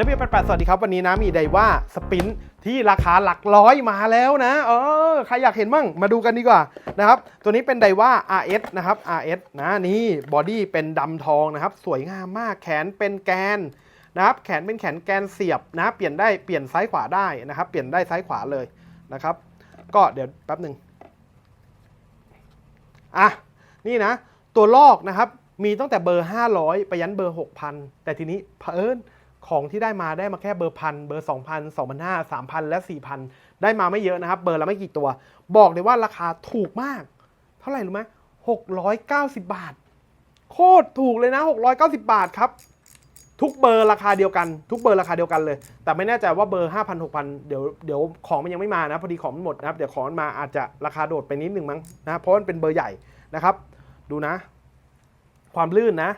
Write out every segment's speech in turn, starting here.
แล้วพี่แปดแปดสวัสดีครับ วันนี้นะมีไดว่าสปินที่ราคาหลักร้อยมาแล้วนะ เออ ใครอยากเห็นมั่งมาดูกันดีกว่านะครับ ตัวนี้เป็นไดว่า RS นะครับ RS นะ นี่บอดี้เป็นดำทองนะครับ สวยงามมาก แขนเป็นแกนนะครับ แขนเป็นแขนแกนเสียบนะ เปลี่ยนได้ เปลี่ยนซ้ายขวาได้นะครับ เปลี่ยนได้ซ้ายขวาเลยนะครับ ก็เดี๋ยวแป๊บหนึ่งอะ นี่นะ ตัวลอกนะครับ มีตั้งแต่เบอร์ 500 ไปยันเบอร์ 6,000 แต่ทีนี้เผอิญ ของที่ได้มาได้มาแค่เบอร์พันเบอร์2,000 2,500 3,000และ4,000ได้มาไม่เยอะนะครับ เบอร์ละไม่กี่ตัว บอกเลยว่าราคาถูกมาก เท่าไหร่รู้ไหม690บาท โคตรถูกเลยนะ690บาทครับทุกเบอร์ราคาเดียวกันทุกเบอร์ราคาเดียวกันเลย แต่ไม่แน่ใจว่าเบอร์ 5,000 6,000 เดี๋ยวเดี๋ยวของมันยังไม่มานะพอดีของมันหมดนะครับเดี๋ยวของมันมาอาจจะราคาโดดไปนิดนึงมั้งนะเพราะมันเป็นเบอร์ใหญ่นะครับ ดูนะ ความลื่นนะ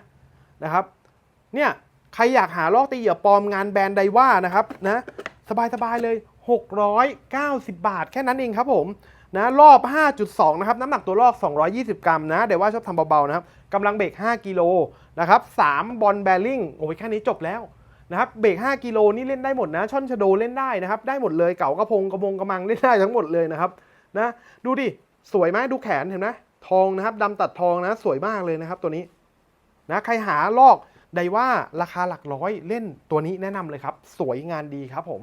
นะครับ เนี่ย ใครอยากหาลอกตีเหยื่อปลอมงานแบรนด์ไดว่านะครับนะสบายๆเลย 690 บาทแค่นั้นเองครับผมนะรอบ 5.2 นะครับ น้ำหนักตัวลอก 220 กรัมนะ เดี๋ยวว่าชอบทำเบา ๆ นะครับกำลังเบรก 5 กิโลนะครับ 3 บอลแบริ่งโอ้ยแค่นี้จบแล้วนะครับ เบรก 5 กิโลนี่เล่นได้หมดนะ ช่อนชะโดเล่นได้นะครับ ได้หมดเลย เก่ากระพงกระมงกระมังเล่นได้ทั้งหมดเลยนะครับ นะ ดูดิ สวยไหมดูแขนเห็นไหมทองนะครับดำตัดทองนะ สวยมากเลยนะครับตัวนี้ นะ ใครหาลอก ไดว่าราคาหลักร้อยเล่นตัวนี้แนะนำเลยครับ สวยงานดีครับผม